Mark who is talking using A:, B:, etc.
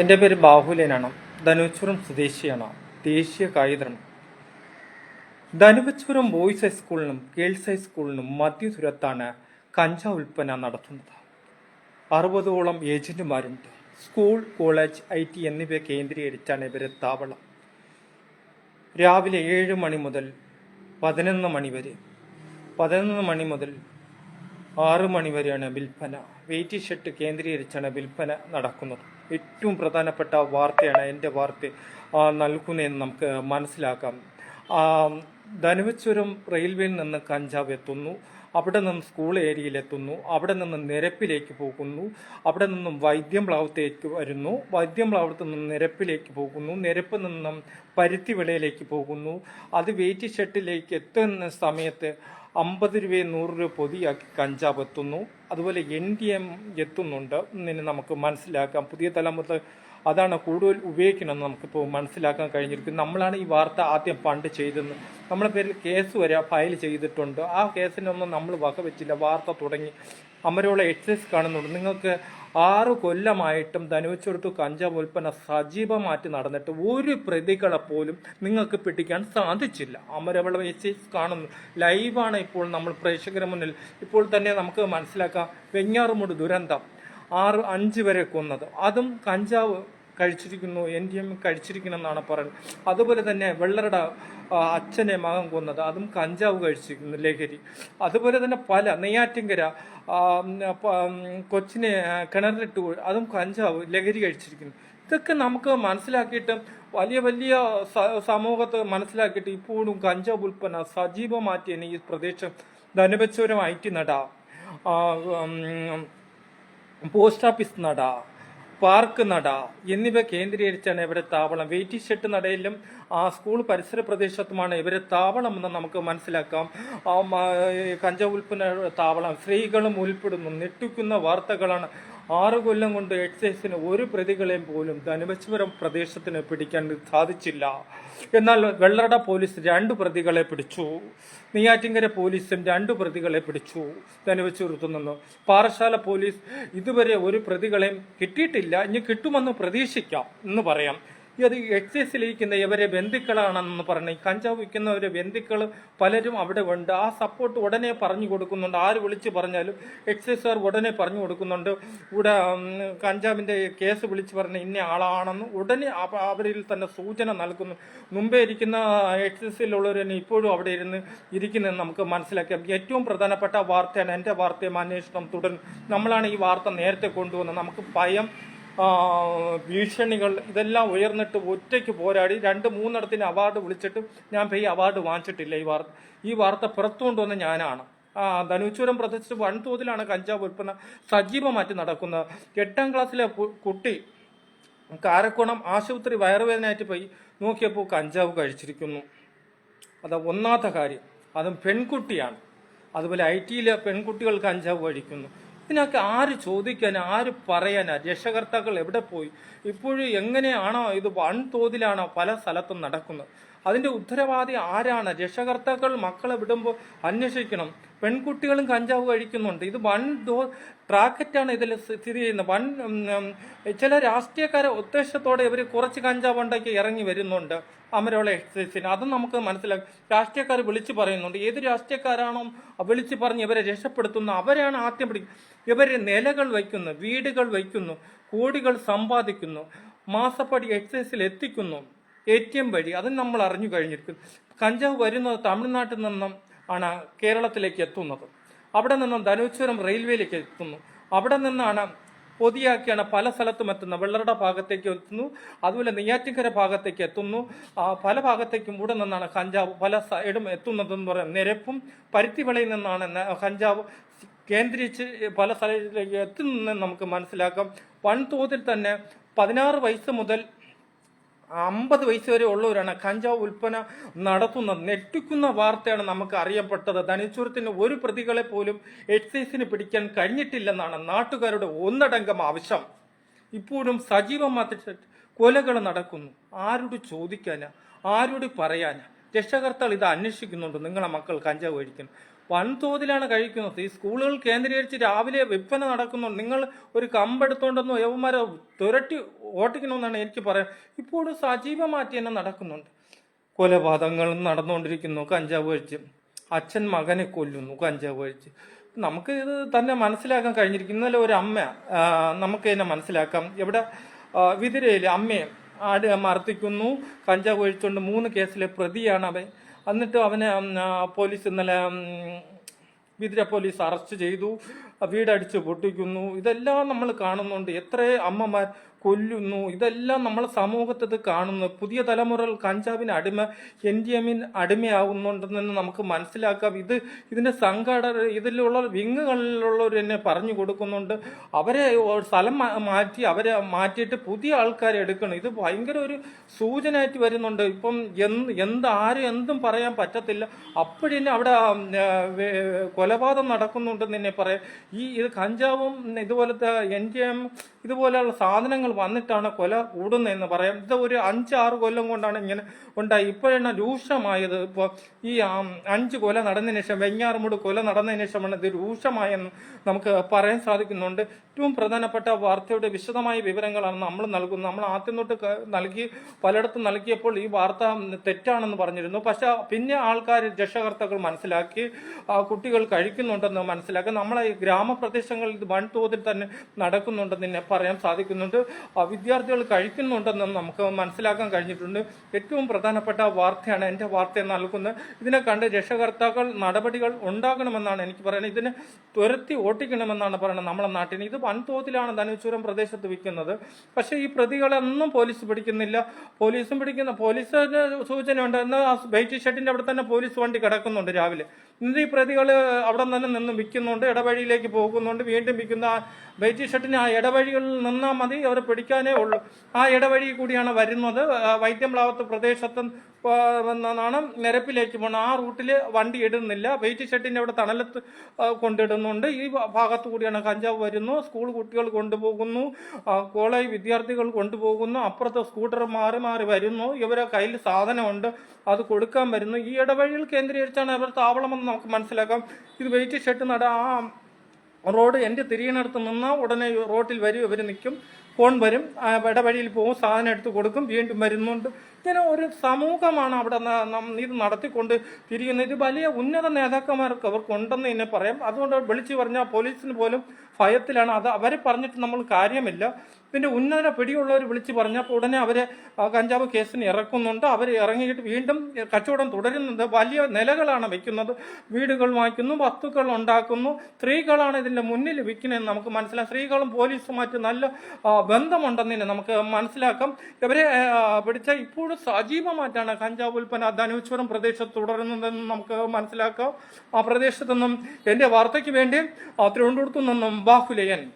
A: എന്റെ പേര് ബാഹുലേനാണ്. ധനുച്ചുരം സ്വദേശിയാണ്. ദേശീയ കായികരണം ധനുവച്ചുരം ബോയ്സ് ഹൈസ്കൂളിനും ഗേൾസ് ഹൈസ്കൂളിനും മധ്യദൂരത്താണ് കഞ്ചാവ് ഉൽപ്പന്ന നടത്തുന്നത്. അറുപതോളം ഏജന്റുമാരുണ്ട്. സ്കൂൾ കോളേജ് ഐ ടി എന്നിവ കേന്ദ്രീകരിച്ചാണ് ഇവരെ താവളം. രാവിലെ ഏഴ് മണി മുതൽ പതിനൊന്ന് മണി വരെ. പതിനൊന്ന് മണി മുതൽ ആറ് മണി വരെയാണ് വിൽപ്പന. വെയിറ്റ് ഷെട്ട് കേന്ദ്രീകരിച്ചാണ് വിൽപ്പന നടക്കുന്നത്. ഏറ്റവും പ്രധാനപ്പെട്ട വാർത്തയാണ് എന്റെ വാർത്ത നൽകുന്നതെന്ന് നമുക്ക് മനസ്സിലാക്കാം. ധനുവച്ചുരം റെയിൽവേയിൽ നിന്ന് കഞ്ചാവ് എത്തുന്നു. അവിടെ നിന്ന് സ്കൂൾ ഏരിയയിലെത്തുന്നു. അവിടെ നിന്ന് നിരപ്പിലേക്ക് പോകുന്നു. അവിടെ നിന്നും വൈദ്യംപ്ലാവത്തേക്ക് വരുന്നു. വൈദ്യംപ്ലാവത്ത് നിന്നും നിരപ്പിലേക്ക് പോകുന്നു. നിരപ്പിൽ നിന്നും പരുത്തിവിളയിലേക്ക് പോകുന്നു. അത് വെയിറ്റ് ഷെട്ടിലേക്ക് എത്തുന്ന സമയത്ത് അമ്പത് രൂപയും നൂറ് രൂപ പൊതിയാക്കി കഞ്ചാവ് എത്തുന്നു. അതുപോലെ എൻ ഡി എം എത്തുന്നുണ്ട് നമുക്ക് മനസ്സിലാക്കാം. പുതിയ തലമുറ അതാണ് കൂടുതൽ ഉപയോഗിക്കണമെന്ന് നമുക്കിപ്പോൾ മനസ്സിലാക്കാൻ കഴിഞ്ഞിരിക്കും നമ്മളാണ് ഈ വാർത്ത ആദ്യം പണ്ട് ചെയ്തെന്ന്. നമ്മളെ പേരിൽ കേസ് വരെ ഫയൽ ചെയ്തിട്ടുണ്ട്. ആ കേസിനൊന്നും നമ്മൾ വകവെച്ചില്ല. വാർത്ത തുടങ്ങി. അമരോളെ എക്സൈസ് കാണുന്നുണ്ട്. നിങ്ങൾക്ക് ആറ് കൊല്ലമായിട്ടും ധനുവച്ചെടുത്ത് കഞ്ചാവ് ഉൽപ്പന്ന സജീവമായിട്ട് നടന്നിട്ട് ഒരു പ്രതികളെ പോലും നിങ്ങൾക്ക് പിടിക്കാൻ സാധിച്ചില്ല. അമരവള എക്സൈസ് കാണുന്നു. ലൈവാണ് ഇപ്പോൾ നമ്മൾ പ്രേക്ഷകരുടെ മുന്നിൽ. ഇപ്പോൾ തന്നെ നമുക്ക് മനസ്സിലാക്കാം. വെഞ്ഞാറുമുട് ദുരന്തം. ആറ് അഞ്ച് വരെ കൊന്നത്. അതും കഞ്ചാവ് കഴിച്ചിരിക്കുന്നു എൻ ഡി എം കഴിച്ചിരിക്കണമെന്നാണ് പറയുന്നത്. അതുപോലെ തന്നെ വെള്ളരുടെ അച്ഛനെ മകൻ കൊന്നത് അതും കഞ്ചാവ് കഴിച്ചിരിക്കുന്നു ലഹരി. അതുപോലെ തന്നെ പല നെയ്യാറ്റിങ്കര കൊച്ചിനെ കിണറിലിട്ട് അതും കഞ്ചാവ് ലഹരി കഴിച്ചിരിക്കുന്നു. ഇതൊക്കെ നമുക്ക് മനസ്സിലാക്കിയിട്ട് വലിയ വലിയ സമൂഹത്തെ മനസ്സിലാക്കിയിട്ട് ഇപ്പോഴും കഞ്ചാവ് ഉൽപ്പന്ന സജീവമാറ്റിയാണ് ഈ പ്രദേശം ധനപച്ചോരം ഐ ടി നട പോസ്റ്റ് ഓഫീസ് നട. പാർക്ക് നട എന്നിവ കേന്ദ്രീകരിച്ചാണ് ഇവരെ താവളം. വെയിറ്റി ഷെട്ട് നടയിലും ആ സ്കൂൾ പരിസര പ്രദേശത്തുമാണ് ഇവരെ താവളം എന്ന് നമുക്ക് മനസ്സിലാക്കാം. കഞ്ചാവ് ഉൽപ്പന്ന താവളം സ്ത്രീകളും ഉൾപ്പെടുന്നു. ഞെട്ടിക്കുന്ന വാർത്തകളാണ് ആറ് കൊല്ലം കൊണ്ട് എക്സൈസിന് ഒരു പ്രതികളെയും പോലും ധനുവച്ചപുരം പ്രദേശത്തിന് പിടിക്കാൻ സാധിച്ചില്ല. എന്നാൽ വെള്ളറട പോലീസ് രണ്ട് പ്രതികളെ പിടിച്ചു. നെയ്യാറ്റിങ്കര പോലീസും രണ്ട് പ്രതികളെ പിടിച്ചു. ധനുവച്ചൂരത്തു നിന്ന് പാറശാല പോലീസ് ഇതുവരെ ഒരു പ്രതികളെയും കിട്ടിയിട്ടില്ല. ഇനി കിട്ടുമെന്ന് പ്രതീക്ഷിക്കാം എന്ന് പറയാം. ഇത് എക്സൈസിലിരിക്കുന്ന ഇവരെ ബന്ധുക്കളാണെന്ന് പറഞ്ഞ് കഞ്ചാവ് വിൽക്കുന്നവരെ ബന്ധുക്കൾ പലരും അവിടെ ഉണ്ട്. ആ സപ്പോർട്ട് ഉടനെ പറഞ്ഞു കൊടുക്കുന്നുണ്ട്. ആര് വിളിച്ച് പറഞ്ഞാലും എക്സൈസുകാർ ഉടനെ പറഞ്ഞു കൊടുക്കുന്നുണ്ട്. ഇവിടെ കഞ്ചാവിന്റെ കേസ് വിളിച്ച് പറഞ്ഞ ഇന്ന ആളാണെന്ന് ഉടനെ അവ- അവരിൽ തന്നെ സൂചന നൽകുന്നു. മുമ്പേ ഇരിക്കുന്ന എക്സൈസിലുള്ളവർ തന്നെ ഇപ്പോഴും അവിടെ ഇരുന്ന് ഇരിക്കുന്നതെന്ന് നമുക്ക് മനസ്സിലാക്കാം. ഏറ്റവും പ്രധാനപ്പെട്ട വാർത്തയാണ് എന്റെ വാർത്തയും അന്വേഷണം തുടരും. നമ്മളാണ് ഈ വാർത്ത നേരത്തെ കൊണ്ടുവന്നത്. നമുക്ക് ഭയം ഭീഷണികൾ ഇതെല്ലാം ഉയർന്നിട്ട് ഒറ്റയ്ക്ക് പോരാടി രണ്ട് മൂന്നിടത്തിന് അവാർഡ് വിളിച്ചിട്ട് ഞാൻ പോയി അവാർഡ് വാങ്ങിച്ചിട്ടില്ല ഈ വാർത്ത. ഈ വാർത്ത പുറത്തു കൊണ്ടുവന്ന ഞാനാണ്. ധനുച്ചൂരം പ്രദേശത്ത് വൻതോതിലാണ് കഞ്ചാവ് ഉൽപ്പന്ന സജീവമായിട്ട് നടക്കുന്നത്. എട്ടാം ക്ലാസ്സിലെ കുട്ടി കാരക്കോണം ആശുപത്രി വയറുവേദനയായിട്ട് പോയി നോക്കിയപ്പോൾ കഞ്ചാവ് കഴിച്ചിരിക്കുന്നു. അത് ഒന്നാത്ത കാര്യം. അതും പെൺകുട്ടിയാണ്. അതുപോലെ ഐ ടിയിലെ പെൺകുട്ടികൾ കഞ്ചാവ് കഴിക്കുന്നു. ഇതിനൊക്കെ ആര് ചോദിക്കാൻ ആര് പറയാനാ? രക്ഷകർത്താക്കൾ എവിടെ പോയി? ഇപ്പോഴും എങ്ങനെയാണോ ഇത് വൻതോതിലാണോ പല സ്ഥലത്തും നടക്കുന്നത്. അതിന്റെ ഉത്തരവാദി ആരാണ്? രക്ഷകർത്താക്കൾ മക്കളെ വിടുമ്പോൾ അന്വേഷിക്കണം. പെൺകുട്ടികളും കഞ്ചാവ് കഴിക്കുന്നുണ്ട്. ഇത് വൺ ദോ ട്രാക്കറ്റാണ് ഇതിൽ സ്ഥിതി ചെയ്യുന്നത്. ഉം, ചില രാഷ്ട്രീയക്കാരെ ഉദ്ദേശത്തോടെ ഇവർ കുറച്ച് കഞ്ചാവ് ഉണ്ടാക്കി ഇറങ്ങി വരുന്നുണ്ട്. അമരോള എക്സൈസിന്. അത് നമുക്ക് മനസ്സിലാക്കി. രാഷ്ട്രീയക്കാർ വിളിച്ചു പറയുന്നുണ്ട്. ഏത് രാഷ്ട്രീയക്കാരാണോ വിളിച്ചു പറഞ്ഞ് ഇവരെ രക്ഷപ്പെടുത്തുന്ന അവരാണ് ആദ്യം പിടിക്കുന്നത് ഇവർ നിലകൾ വയ്ക്കുന്നു വീടുകൾ വയ്ക്കുന്നു കോടികൾ സമ്പാദിക്കുന്നു മാസപ്പടി എക്സൈസിൽ എത്തിക്കുന്നു. എ ടി എം വഴി അത് നമ്മൾ അറിഞ്ഞു കഴിഞ്ഞിരിക്കും. കഞ്ചാവ് വരുന്നത് തമിഴ്നാട്ടിൽ നിന്നും ആണ് കേരളത്തിലേക്ക് എത്തുന്നത്. അവിടെ നിന്നും ധനുശ്വരം റെയിൽവേയിലേക്ക് എത്തുന്നു. അവിടെ നിന്നാണ് പൊതിയാക്കിയാണ് പല സ്ഥലത്തും എത്തുന്നത്. വെള്ളറുടെ ഭാഗത്തേക്ക് എത്തുന്നു. അതുപോലെ നെയ്യാറ്റിക്കര ഭാഗത്തേക്ക് എത്തുന്നു. പല ഭാഗത്തേക്കും ഇവിടെ നിന്നാണ് കഞ്ചാവ് പല സൈഡും എത്തുന്നതെന്ന് പറയാം. നിരപ്പും പരുത്തിവിളയിൽ നിന്നാണ് കഞ്ചാവ് കേന്ദ്രീകരിച്ച് പല സ്ഥലത്തിലേക്ക് എത്തുന്നതെന്ന് നമുക്ക് മനസ്സിലാക്കാം. വൻതോതിൽ തന്നെ പതിനാറ് വയസ്സ് മുതൽ അമ്പത് വയസ്സ് വരെ ഉള്ളവരാണ് കഞ്ചാവ് ഉൽപ്പന്ന നടത്തുന്ന ഞെട്ടിക്കുന്ന വാർത്തയാണ് നമുക്ക് അറിയപ്പെട്ടത്. ധനിച്ചൂരത്തിന് ഒരു പ്രതികളെ പോലും എക്സൈസിന് പിടിക്കാൻ കഴിഞ്ഞിട്ടില്ലെന്നാണ് നാട്ടുകാരുടെ ഒന്നടങ്കം ആവശ്യം. ഇപ്പോഴും സജീവമായിട്ട് കൊലകൾ നടക്കുന്നു. ആരോട് ചോദിക്കാനാ? ആരോട് പറയാനാ? രക്ഷകർത്താക്കൾ ഇത് അന്വേഷിക്കുന്നുണ്ട്. നിങ്ങളെ മക്കൾ കഞ്ചാവ് കഴിക്കുന്നു വൻതോതിലാണ് കഴിക്കുന്നത്. ഈ സ്കൂളുകൾ കേന്ദ്രീകരിച്ച് രാവിലെ വിൽപ്പന നടക്കുന്നു. നിങ്ങൾ ഒരു കമ്പെടുത്തോണ്ടെന്നോ യവന്മാരെ തുരട്ടി ഓട്ടിക്കണമെന്നാണ് എനിക്ക് പറയാം ഇപ്പോഴും സജീവമാറ്റി തന്നെ നടക്കുന്നുണ്ട്. കൊലപാതകങ്ങൾ നടന്നുകൊണ്ടിരിക്കുന്നു. കഞ്ചാവ് കഴിച്ച്. അച്ഛൻ മകനെ കൊല്ലുന്നു. കഞ്ചാവ് കഴിച്ച്. നമുക്ക് ഇത് തന്നെ മനസ്സിലാക്കാൻ കഴിഞ്ഞിരിക്കുന്നു ഇന്നലെ ഒരു അമ്മ നമുക്ക് തന്നെ മനസ്സിലാക്കാം. എവിടെ വിതിരയിൽ അമ്മയെ ആട് മർദ്ദിക്കുന്നു. കഞ്ചാവ് കഴിച്ചുകൊണ്ട് മൂന്ന് കേസിലെ പ്രതിയാണ് അവൻ. എന്നിട്ട് അവനെ പോലീസ് ഇന്നലെ വിതിര പോലീസ് അറസ്റ്റ് ചെയ്തു. വീടടിച്ച് പൊട്ടിക്കുന്നു. ഇതെല്ലാം നമ്മൾ കാണുന്നുണ്ട്. എത്ര അമ്മമാർ കൊല്ലുന്നു. ഇതെല്ലാം നമ്മൾ സമൂഹത്തിൽ കാണുന്നു. പുതിയ തലമുറകൾ കഞ്ചാവിന് അടിമ എൻ ഡി എമ്മിന് അടിമയാകുന്നുണ്ടെന്ന് നമുക്ക് മനസ്സിലാക്കാം. ഇത് ഇതിന്റെ സംഘട ഇതിലുള്ള വിങ്ങുകളിലുള്ളവർ തന്നെ പറഞ്ഞു കൊടുക്കുന്നുണ്ട്. അവരെ സ്ഥലം മാറ്റി അവരെ മാറ്റിയിട്ട് പുതിയ ആൾക്കാരെ എടുക്കണം. ഇത് ഭയങ്കര ഒരു സൂചനയായിട്ട് വരുന്നുണ്ട്. ഇപ്പം എന്ത് എന്ത് ആരും എന്തും പറയാൻ പറ്റത്തില്ല. അപ്പോഴന്നെ അവിടെ കൊലപാതകം നടക്കുന്നുണ്ടെന്ന് എന്നെ പറയാം. ഈ ഇത് കഞ്ചാവും ഇതുപോലത്തെ എൻ ഡി എം ഇതുപോലെയുള്ള സാധനങ്ങൾ വന്നിട്ടാണ് കൊല കൂടുന്നതെന്ന് പറയാം. ഇത് ഒരു അഞ്ച് ആറ് കൊല്ലം കൊണ്ടാണ് ഇങ്ങനെ ഉണ്ടായി. ഇപ്പോഴാണ് രൂക്ഷമായത്. ഇപ്പോൾ ഈ അഞ്ച് കൊല നടന്നതിന് ശേഷം വെഞ്ഞാറുമൂട് കൊല നടന്നതിന് ശേഷമാണ് ഇത് രൂക്ഷമായെന്ന് നമുക്ക് പറയാൻ സാധിക്കുന്നുണ്ട്. ഏറ്റവും പ്രധാനപ്പെട്ട വാർത്തയുടെ വിശദമായ വിവരങ്ങളാണ് നമ്മൾ നൽകുന്നത്. നമ്മൾ ആദ്യം തൊട്ട് നൽകി പലയിടത്തും നൽകിയപ്പോൾ ഈ വാർത്ത തെറ്റാണെന്ന് പറഞ്ഞിരുന്നു. പക്ഷെ പിന്നെ ആൾക്കാർ രക്ഷകർത്താക്കൾ മനസ്സിലാക്കി കുട്ടികൾ കഴിക്കുന്നുണ്ടെന്ന് മനസ്സിലാക്കി. നമ്മളെ ഗ്രാമപ്രദേശങ്ങളിൽ വൻതോതിൽ തന്നെ നടക്കുന്നുണ്ടെന്ന് പറയാൻ സാധിക്കുന്നുണ്ട്. വിദ്യാർത്ഥികൾ കഴിക്കുന്നുണ്ടെന്ന് നമുക്ക് മനസ്സിലാക്കാൻ കഴിഞ്ഞിട്ടുണ്ട്. ഏറ്റവും പ്രധാനപ്പെട്ട വാർത്തയാണ് എന്റെ വാർത്ത നൽകുന്നത്. ഇതിനെ കണ്ട് രക്ഷകർത്താക്കൾ നടപടികൾ ഉണ്ടാകണമെന്നാണ് എനിക്ക് പറയുന്നത്. ഇതിനെ തുരത്തി ഓട്ടിക്കണമെന്നാണ് പറയുന്നത് നമ്മളെ നാട്ടിന്. ഇത് വൻതോതിലാണ് ധനുച്ചൂരം പ്രദേശത്ത് വിൽക്കുന്നത്. പക്ഷേ ഈ പ്രതികളൊന്നും പോലീസ് പിടിക്കുന്നില്ല. പോലീസും പിടിക്കുന്ന പോലീസിന് സൂചനയുണ്ട് എന്നാൽ ആ വെയിറ്റ് ഷെഡിന്റെ അവിടെ തന്നെ പോലീസ് വണ്ടി കിടക്കുന്നുണ്ട് രാവിലെ. ഇന്ന് ഈ പ്രതികൾ അവിടെ തന്നെ നിന്ന് വിൽക്കുന്നുണ്ട് ഇടവഴിയിലേക്ക് പോകുന്നുണ്ട്. വീണ്ടും വിൽക്കുന്ന വെയിറ്റ് ഷെഡിന് ആ ഇടവഴികളിൽ നിന്നാൽ മതി. അവരെ പിടിക്കാനേ ഉള്ളൂ. ആ ഇടവഴി കൂടിയാണ് വരുന്നത്. വൈദ്യംപ്ലാവത്ത് പ്രദേശത്ത് നിന്നാണ് നിരപ്പിലേക്ക് പോകുന്നത് ആ റൂട്ടിൽ വണ്ടി ഇടുന്നില്ല. വെയിറ്റ് ഷെഡിന്റെ അവിടെ തണലത്ത് കൊണ്ടിടുന്നുണ്ട്. ഈ ഭാഗത്ത് കൂടിയാണ് കഞ്ചാവ് വരുന്നു. സ്കൂൾ കുട്ടികൾ കൊണ്ടുപോകുന്നു. കോളേജ് വിദ്യാർത്ഥികൾ കൊണ്ടുപോകുന്നു. അപ്പുറത്ത് സ്കൂട്ടർ മാറി മാറി വരുന്നു. ഇവരെ കയ്യിൽ സാധനമുണ്ട്. അത് കൊടുക്കാൻ വരുന്നു. ഈ ഇടവഴികൾ കേന്ദ്രീകരിച്ചാണ് ഇവർ താവളമെന്ന് നമുക്ക് മനസ്സിലാക്കാം. ഇത് വെയിറ്റ് ഷെഡ് നട ആ റോഡ് എന്റെ തിരിയണടുത്ത് നിന്നാൽ ഉടനെ റോട്ടിൽ വരും ഇവർ നിൽക്കും ഫോൺ വരും ഇടവഴിയിൽ പോകും സാധനം എടുത്ത് കൊടുക്കും വീണ്ടും വരുന്നുണ്ട്. ഇങ്ങനെ ഒരു സമൂഹമാണ് അവിടെ ഇത് നടത്തിക്കൊണ്ട് തിരിയുന്നത്. ഇത് വലിയ ഉന്നത നേതാക്കന്മാർക്ക് അവർക്ക് ഉണ്ടെന്ന് തന്നെ പറയാം. അതുകൊണ്ട് വിളിച്ചു പറഞ്ഞാൽ പോലീസിന് പോലും ഭയത്തിലാണ്. അത് അവരെ പറഞ്ഞിട്ട് നമ്മൾ കാര്യമില്ല. പിന്നെ ഉന്നത പിടിയുള്ളവർ വിളിച്ച് പറഞ്ഞപ്പോൾ ഉടനെ അവരെ കഞ്ചാവ് കേസിന് ഇറക്കുന്നുണ്ട്. അവർ ഇറങ്ങിയിട്ട് വീണ്ടും കച്ചവടം തുടരുന്നത് വലിയ നിലകളാണ് വെക്കുന്നത്. വീടുകൾ വാങ്ങിക്കുന്നു വസ്തുക്കൾ ഉണ്ടാക്കുന്നു. സ്ത്രീകളാണ് ഇതിന്റെ മുന്നിൽ വിൽക്കുന്നതെന്ന് നമുക്ക് മനസ്സിലാക്കാം സ്ത്രീകളും പോലീസുമായിട്ട് നല്ല ബന്ധമുണ്ടെന്ന് തന്നെ നമുക്ക് മനസ്സിലാക്കാം. ഇവരെ പിടിച്ച ഇപ്പോഴും സജീവമായിട്ടാണ് കഞ്ചാവ് ഉൽപ്പന്ന ധനുശ്വരം പ്രദേശത്ത് തുടരുന്നതെന്ന് നമുക്ക് മനസ്സിലാക്കാം. ആ പ്രദേശത്തു നിന്നും എന്റെ വാർത്തയ്ക്ക് വേണ്ടി തിരുവനന്തപുരത്തു നിന്നും tembahüleyen